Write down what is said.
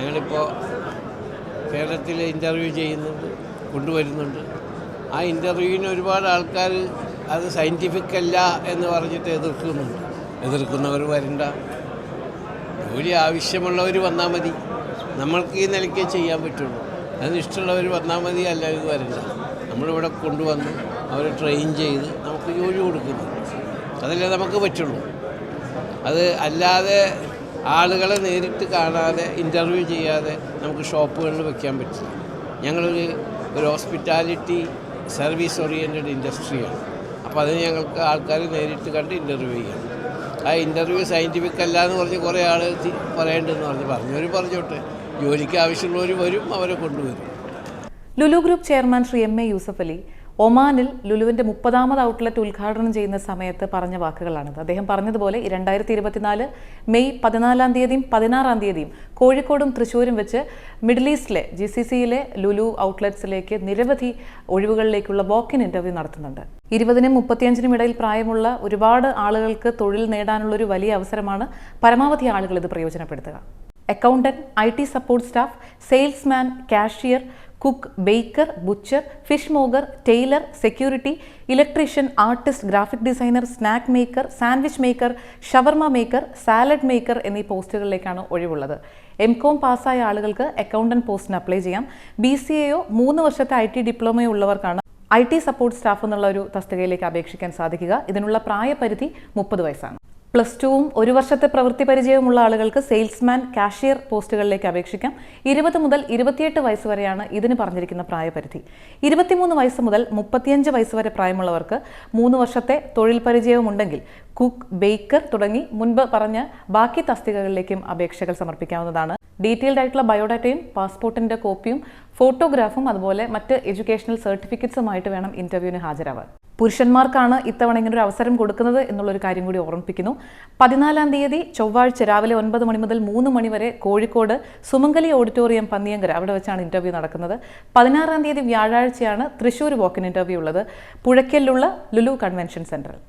ഞങ്ങളിപ്പോൾ കേരളത്തിൽ ഇന്റർവ്യൂ ചെയ്യുന്നുണ്ട് കൊണ്ടുവരുന്നുണ്ട്. ആ ഇന്റർവ്യൂവിന് ഒരുപാട് ആൾക്കാർ അത് സയന്റിഫിക് അല്ല എന്ന് പറഞ്ഞിട്ട് എതിർക്കുന്നുണ്ട്. എതിർക്കുന്നവർ വരണ്ട. ജോലി ആവശ്യമുള്ളവർ വന്നാൽ മതി. നമ്മൾക്ക് ഈ നിലയ്ക്കേ ചെയ്യാൻ പറ്റുള്ളൂ. അതിന് ഇഷ്ടമുള്ളവർ വന്നാൽ മതി അല്ല ഇത് വരണ്ട. നമ്മളിവിടെ കൊണ്ടുവന്ന് അവരെ ട്രെയിൻ ചെയ്ത് നമുക്ക് ജോലി കൊടുക്കുന്നു. അതല്ലേ നമുക്ക് പറ്റുള്ളൂ. അത് അല്ലാതെ ആളുകളെ നേരിട്ട് കാണാതെ ഇന്റർവ്യൂ ചെയ്യാതെ നമുക്ക് ഷോപ്പുകളിൽ വെക്കാൻ പറ്റില്ല. ഞങ്ങളൊരു ഒരു ഹോസ്പിറ്റാലിറ്റി സർവീസ് ഓറിയന്റഡ് ഇൻഡസ്ട്രിയാണ് അപ്പോൾ അതിന് ഞങ്ങൾക്ക് ആൾക്കാർ നേരിട്ട് കണ്ട് ഇന്റർവ്യൂ ചെയ്യണം ആ ഇന്റർവ്യൂ സയന്റിഫിക് അല്ല എന്ന് പറഞ്ഞ് കുറേ ആൾ പറയേണ്ടതെന്ന് പറഞ്ഞ് പറഞ്ഞവർ പറഞ്ഞോട്ടെ. ജോലിക്ക് ആവശ്യമുള്ളവർ വരും അവരെ കൊണ്ടുവരും. Lulu group chairman Shri M A Yusuff Ali ഒമാനിൽ ലുലുവിന്റെ മുപ്പതാമത് ഔട്ട്ലെറ്റ് ഉദ്ഘാടനം ചെയ്യുന്ന സമയത്ത് പറഞ്ഞ വാക്കുകളാണിത്. അദ്ദേഹം പറഞ്ഞതുപോലെ രണ്ടായിരത്തി ഇരുപത്തിനാല് മെയ് പതിനാലാം തീയതിയും പതിനാറാം തീയതിയും കോഴിക്കോടും തൃശ്ശൂരും വെച്ച് മിഡിൽ ഈസ്റ്റിലെ ജി സി സിയിലെ ലുലു ഔട്ട്ലെറ്റ്സിലേക്ക് നിരവധി ഒഴിവുകളിലേക്കുള്ള വോക്കിൻ ഇന്റർവ്യൂ നടത്തുന്നുണ്ട്. ഇരുപതിനും മുപ്പത്തിയഞ്ചിനും ഇടയിൽ പ്രായമുള്ള ഒരുപാട് ആളുകൾക്ക് തൊഴിൽ നേടാനുള്ള ഒരു വലിയ അവസരമാണ് പരമാവധി ആളുകൾ ഇത് പ്രയോജനപ്പെടുത്തുക. Accountant I T support staff salesman cashier cook baker butcher fish monger tailor security electrician artist graphic designer snack maker sandwich maker shawarma maker salad maker എന്നീ പോസ്റ്റുകളിലേക്കാണ് ഒഴിവുള്ളത്. എം കോം പാസ്സായ ആളുകൾക്ക് അക്കൗണ്ടന്റ് പോസ്റ്റിന് അപ്ലൈ ചെയ്യാം. ബി സി എയോ മൂന്ന് വർഷത്തെ I T ഡിപ്ലോമയോ ഉള്ളവർക്കാണ് ഐ ടി സപ്പോർട്ട് സ്റ്റാഫ് എന്നുള്ള ഒരു തസ്തികയിലേക്ക് അപേക്ഷിക്കാൻ സാധിക്കുക. ഇതിനുള്ള പ്രായപരിധി മുപ്പത് വയസ്സാണ്. പ്ലസ് ടുവും ഒരു വർഷത്തെ പ്രവൃത്തി പരിചയവുമുള്ള ആളുകൾക്ക് സെയിൽസ്മാൻ കാഷ്യർ പോസ്റ്റുകളിലേക്ക് അപേക്ഷിക്കാം. ഇരുപത് മുതൽ ഇരുപത്തിയെട്ട് വയസ്സ് വരെയാണ് ഇതിന് പറഞ്ഞിരിക്കുന്ന പ്രായപരിധി. ഇരുപത്തിമൂന്ന് വയസ്സ് മുതൽ മുപ്പത്തിയഞ്ച് വയസ്സ് വരെ പ്രായമുള്ളവർക്ക് മൂന്ന് വർഷത്തെ തൊഴിൽ പരിചയമുണ്ടെങ്കിൽ കുക്ക് ബേക്കർ തുടങ്ങി മുൻപ് പറഞ്ഞ ബാക്കി തസ്തികകളിലേക്കും അപേക്ഷകൾ സമർപ്പിക്കാവുന്നതാണ്. ഡീറ്റെയിൽഡ് ആയിട്ടുള്ള ബയോഡാറ്റയും പാസ്പോർട്ടിന്റെ കോപ്പിയും ഫോട്ടോഗ്രാഫും അതുപോലെ മറ്റ് എഡ്യൂക്കേഷണൽ സർട്ടിഫിക്കറ്റ്സുമായിട്ട് വേണം ഇന്റർവ്യൂവിന് ഹാജരാവാൻ. പുരുഷന്മാർക്കാണ് ഇത്തവണ ഇങ്ങനെ ഒരു അവസരം കൊടുക്കുന്നത് എന്നുള്ളൊരു കാര്യം കൂടി ഓർമ്മിപ്പിക്കുന്നു. പതിനാലാം തീയതി ചൊവ്വാഴ്ച രാവിലെ ഒൻപത് മണി മുതൽ മൂന്ന് മണി വരെ കോഴിക്കോട് സുമംഗലി ഓഡിറ്റോറിയം പന്നിയങ്കര അവിടെ വെച്ചാണ് ഇന്റർവ്യൂ നടക്കുന്നത്. പതിനാറാം തീയതി വ്യാഴാഴ്ചയാണ് തൃശ്ശൂർ വോക്കിൻ ഇന്റർവ്യൂ ഉള്ളത്. പുഴയ്ക്കലിലുള്ള ലുലു കൺവെൻഷൻ സെന്ററിൽ